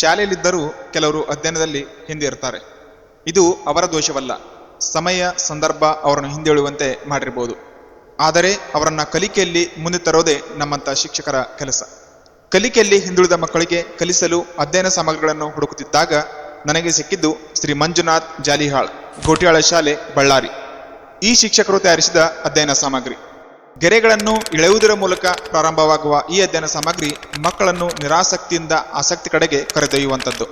ಶಾಲೆಯಲ್ಲಿದ್ದರೂ ಕೆಲವರು ಅಧ್ಯಯನದಲ್ಲಿ ಹಿಂದೆ ಇರ್ತಾರೆ ಇದು ಅವರ ದೋಷವಲ್ಲ. ಸಮಯ, ಸಂದರ್ಭ ಅವರನ್ನು ಹಿಂದೇಳುವಂತೆ ಮಾಡಿರಬಹುದು. ಆದರೆ ಅವರನ್ನ ಕಲಿಕೆಯಲ್ಲಿ ಮುಂದೆ ತರೋದೇ ನಮ್ಮಂಥ ಶಿಕ್ಷಕರ ಕೆಲಸ. ಕಲಿಕೆಯಲ್ಲಿ ಹಿಂದುಳಿದ ಮಕ್ಕಳಿಗೆ ಕಲಿಸಲು ಅಧ್ಯಯನ ಸಾಮಗ್ರಿಗಳನ್ನು ಹುಡುಕುತ್ತಿದ್ದಾಗ ನನಗೆ ಸಿಕ್ಕಿದ್ದು ಶ್ರೀ ಮಂಜುನಾಥ್ ಜಾಲಿಹಾಳ್, ಗೋಟ್ಯಾಳ ಶಾಲೆ, ಬಳ್ಳಾರಿ. ಈ ಶಿಕ್ಷಕರು ತಯಾರಿಸಿದ ಅಧ್ಯಯನ ಸಾಮಗ್ರಿ. ಗೆರೆಗಳನ್ನು ಎಳೆಯುವುದರ ಮೂಲಕ ಪ್ರಾರಂಭವಾಗುವ ಈ ಅಧ್ಯಯನ ಸಾಮಗ್ರಿ ಮಕ್ಕಳನ್ನು ನಿರಾಸಕ್ತಿಯಿಂದ ಆಸಕ್ತಿ ಕಡೆಗೆ ಕರೆದೊಯ್ಯುವಂಥದ್ದು.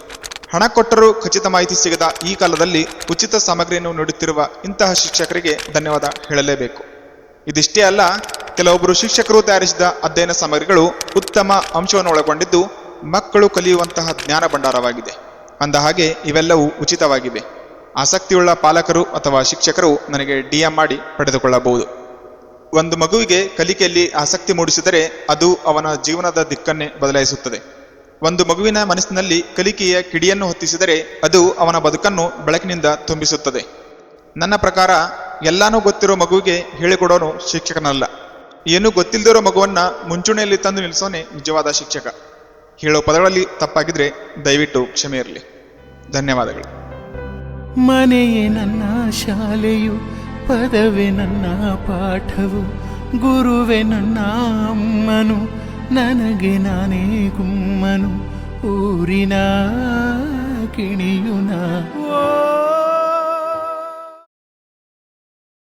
ಹಣ ಕೊಟ್ಟರೂ ಖಚಿತ ಮಾಹಿತಿ ಸಿಗದ ಈ ಕಾಲದಲ್ಲಿ ಉಚಿತ ಸಾಮಗ್ರಿಯನ್ನು ನೀಡುತ್ತಿರುವ ಇಂತಹ ಶಿಕ್ಷಕರಿಗೆ ಧನ್ಯವಾದ ಹೇಳಲೇಬೇಕು. ಇದಿಷ್ಟೇ ಅಲ್ಲ, ಕೆಲವೊಬ್ಬರು ಶಿಕ್ಷಕರು ತಯಾರಿಸಿದ ಅಧ್ಯಯನ ಸಾಮಗ್ರಿಗಳು ಉತ್ತಮ ಅಂಶವನ್ನು ಒಳಗೊಂಡಿದ್ದು ಮಕ್ಕಳು ಕಲಿಯುವಂತಹ ಜ್ಞಾನ ಭಂಡಾರವಾಗಿದೆ. ಅಂದ ಹಾಗೆ ಇವೆಲ್ಲವೂ ಉಚಿತವಾಗಿವೆ. ಆಸಕ್ತಿಯುಳ್ಳ ಪಾಲಕರು ಅಥವಾ ಶಿಕ್ಷಕರು ನನಗೆ ಡಿಎಂ ಮಾಡಿ ಪಡೆದುಕೊಳ್ಳಬಹುದು. ಒಂದು ಮಗುವಿಗೆ ಕಲಿಕೆಯಲ್ಲಿ ಆಸಕ್ತಿ ಮೂಡಿಸಿದರೆ ಅದು ಅವನ ಜೀವನದ ದಿಕ್ಕನ್ನೇ ಬದಲಾಯಿಸುತ್ತದೆ. ಒಂದು ಮಗುವಿನ ಮನಸ್ಸಿನಲ್ಲಿ ಕಲಿಕೆಯ ಕಿಡಿಯನ್ನು ಹೊತ್ತಿಸಿದರೆ ಅದು ಅವನ ಬದುಕನ್ನು ಬೆಳಕಿನಿಂದ ತುಂಬಿಸುತ್ತದೆ. ನನ್ನ ಪ್ರಕಾರ ಎಲ್ಲಾನು ಗೊತ್ತಿರೋ ಮಗುವಿಗೆ ಹೇಳಿಕೊಡೋನು ಶಿಕ್ಷಕನಲ್ಲ. ಏನು ಗೊತ್ತಿಲ್ಲದಿರೋ ಮಗುವನ್ನು ಮುಂಚೂಣಿಯಲ್ಲಿ ತಂದು ನಿಲ್ಲಿಸೋನೆ ನಿಜವಾದ ಶಿಕ್ಷಕ. ಹೇಳೋ ಪದಗಳಲ್ಲಿ ತಪ್ಪಾಗಿದ್ರೆ ದಯವಿಟ್ಟು ಕ್ಷಮೆ ಇರಲಿ. ಧನ್ಯವಾದಗಳು. ಮನೆಯೇ ನನ್ನ ಶಾಲೆಯು. ಪದವೇ ನನ್ನ ಪಾಠವು ಗುರುವೆ ನನ್ನ ಅಮ್ಮನು ನನಗೆ ನಾನೇ ಗುಮ್ಮನು ಊರಿನ ಕಿಣಿಯುನ ಓ